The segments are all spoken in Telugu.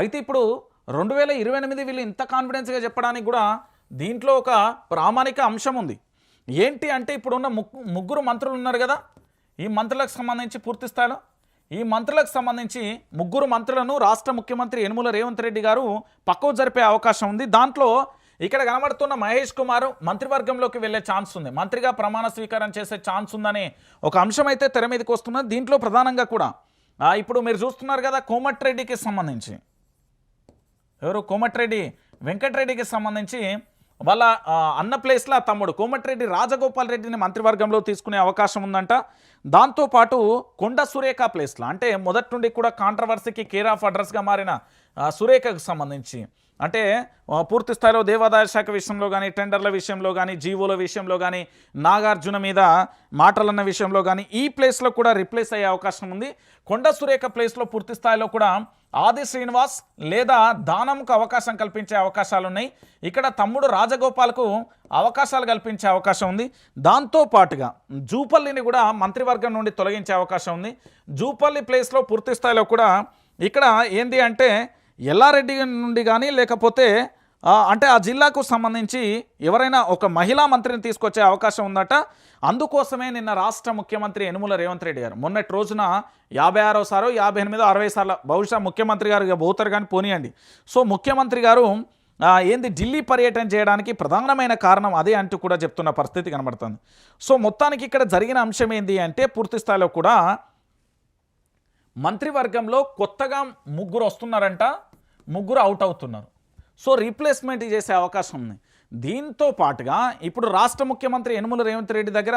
అయితే ఇప్పుడు రెండు వేల ఇరవై ఎనిమిది వీళ్ళు ఇంత కాన్ఫిడెన్స్గా చెప్పడానికి కూడా దీంట్లో ఒక ప్రామాణిక అంశం ఉంది. ఏంటి అంటే ఇప్పుడున్న ముగ్గు ముగ్గురు మంత్రులు ఉన్నారు కదా? ఈ మంత్రులకు సంబంధించి పూర్తి స్థాయిలో ఈ మంత్రులకు సంబంధించి ముగ్గురు మంత్రులను రాష్ట్ర ముఖ్యమంత్రి యనుమల రేవంత్ రెడ్డి గారు పక్కకు జరిపే అవకాశం ఉంది. దాంట్లో ఇక్కడ కనబడుతున్న మహేష్ కుమార్ మంత్రివర్గంలోకి వెళ్ళే ఛాన్స్ ఉంది. మంత్రిగా ప్రమాణ స్వీకారం చేసే ఛాన్స్ ఉందనే ఒక అంశం అయితే తెర మీదకి వస్తున్నది. దీంట్లో ప్రధానంగా కూడా ఇప్పుడు మీరు చూస్తున్నారు కదా కోమటిరెడ్డికి సంబంధించి. ఎవరు? కోమటిరెడ్డి. వెంకటరెడ్డికి సంబంధించి వాళ్ళ అన్న ప్లేస్లో తమ్ముడు. కోమటిరెడ్డి రాజగోపాల్ రెడ్డిని మంత్రివర్గంలో తీసుకునే అవకాశం ఉందంట. దాంతోపాటు కొండ సురేఖ ప్లేస్లో అంటే మొదటి నుండి కూడా కాంట్రవర్సీకి కేర్ ఆఫ్ అడ్రస్గా మారిన సురేఖకు సంబంధించి. అంటే పూర్తి స్థాయిలో దేవాదాయ శాఖ విషయంలో కానీ టెండర్ల విషయంలో కానీ జీవోల విషయంలో కానీ నాగార్జున మీద మాటలన్న విషయంలో కానీ ఈ ప్లేస్లో కూడా రిప్లేస్ అయ్యే అవకాశం ఉంది. కొండ సురేఖ ప్లేస్లో పూర్తి స్థాయిలో కూడా ఆది శ్రీనివాస్ లేదా దానంకు అవకాశం కల్పించే అవకాశాలు ఉన్నాయి ఇక్కడ తమ్ముడు రాజగోపాల్కు అవకాశాలు కల్పించే అవకాశం ఉంది. దాంతో పాటుగా జూపల్లిని కూడా మంత్రివర్గం నుండి తొలగించే అవకాశం ఉంది. జూపల్లి ప్లేస్లో పూర్తి స్థాయిలో కూడా ఇక్కడ ఏంది అంటే ఎల్లారెడ్డి నుండి కానీ లేకపోతే అంటే ఆ జిల్లాకు సంబంధించి ఎవరైనా ఒక మహిళా మంత్రిని తీసుకొచ్చే అవకాశం ఉందట. అందుకోసమే నిన్న రాష్ట్ర ముఖ్యమంత్రి యనుమల రేవంత్ రెడ్డి గారు. మొన్నటి రోజున యాభై ఆరో సారో యాభై ఎనిమిదో అరవై సార్ల బహుశా ముఖ్యమంత్రి గారు పోతారు కానీ పోనీయండి. సో ముఖ్యమంత్రి గారు ఏంది ఢిల్లీ పర్యటన చేయడానికి ప్రధానమైన కారణం అదే అంటూ కూడా చెప్తున్న పరిస్థితి కనబడుతుంది. సో మొత్తానికి ఇక్కడ జరిగిన అంశం ఏంది అంటే పూర్తి స్థాయిలో కూడా మంత్రివర్గంలో కొత్తగా ముగ్గురు వస్తున్నారంట. ముగ్గురు అవుట్ అవుతున్నారు. సో రీప్లేస్మెంట్ చేసే అవకాశం ఉంది. దీంతో పాటుగా ఇప్పుడు రాష్ట్ర ముఖ్యమంత్రి యనుమల రేవంత్ రెడ్డి దగ్గర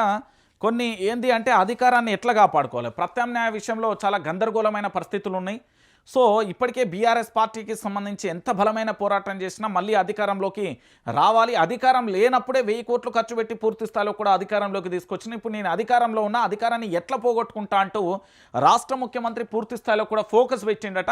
కొన్ని ఏంది అంటే అధికారాన్ని ఎట్లా కాపాడుకోవాలి? ప్రత్యామ్నాయ విషయంలో చాలా గందరగోళమైన పరిస్థితులు ఉన్నాయి. సో ఇప్పటికే బీఆర్ఎస్ పార్టీకి సంబంధించి ఎంత బలమైన పోరాటం చేసినా మళ్ళీ అధికారంలోకి రావాలి. అధికారం లేనప్పుడే వెయ్యి కోట్లు ఖర్చు పెట్టి పూర్తి స్థాయిలో కూడా అధికారంలోకి తీసుకొచ్చిన. ఇప్పుడు నేను అధికారంలో ఉన్న అధికారాన్ని ఎట్లా పోగొట్టుకుంటా అంటూ రాష్ట్ర ముఖ్యమంత్రి పూర్తి స్థాయిలో కూడా ఫోకస్ పెట్టిండట.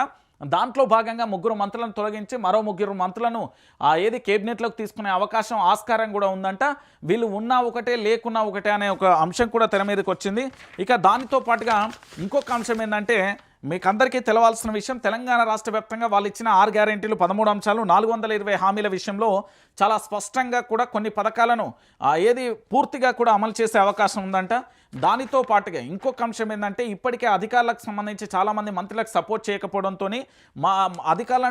దాంట్లో భాగంగా ముగ్గురు మంత్రులను తొలగించి మరో ముగ్గురు మంత్రులను ఆ ఏది కేబినెట్లోకి తీసుకునే అవకాశం ఆస్కారం కూడా ఉందంట. వీళ్ళు ఉన్నా ఒకటే లేకున్నా ఒకటే అనే ఒక అంశం కూడా తెర మీదకి వచ్చింది. ఇక దానితో పాటుగా ఇంకొక అంశం ఏంటంటే మీకు అందరికీ తెలవాల్సిన విషయం తెలంగాణ రాష్ట్ర వ్యాప్తంగా వాళ్ళు ఇచ్చిన ఆరు గ్యారెంటీలు పదమూడు అంశాలు నాలుగు వందల ఇరవై హామీల విషయంలో చాలా స్పష్టంగా కూడా కొన్ని పథకాలను ఏది పూర్తిగా కూడా అమలు చేసే అవకాశం ఉందంట. దానితో పాటుగా ఇంకొక అంశం ఏంటంటే ఇప్పటికే అధికారులకు సంబంధించి చాలామంది మంత్రులకు సపోర్ట్ చేయకపోవడంతో మా అధికారులను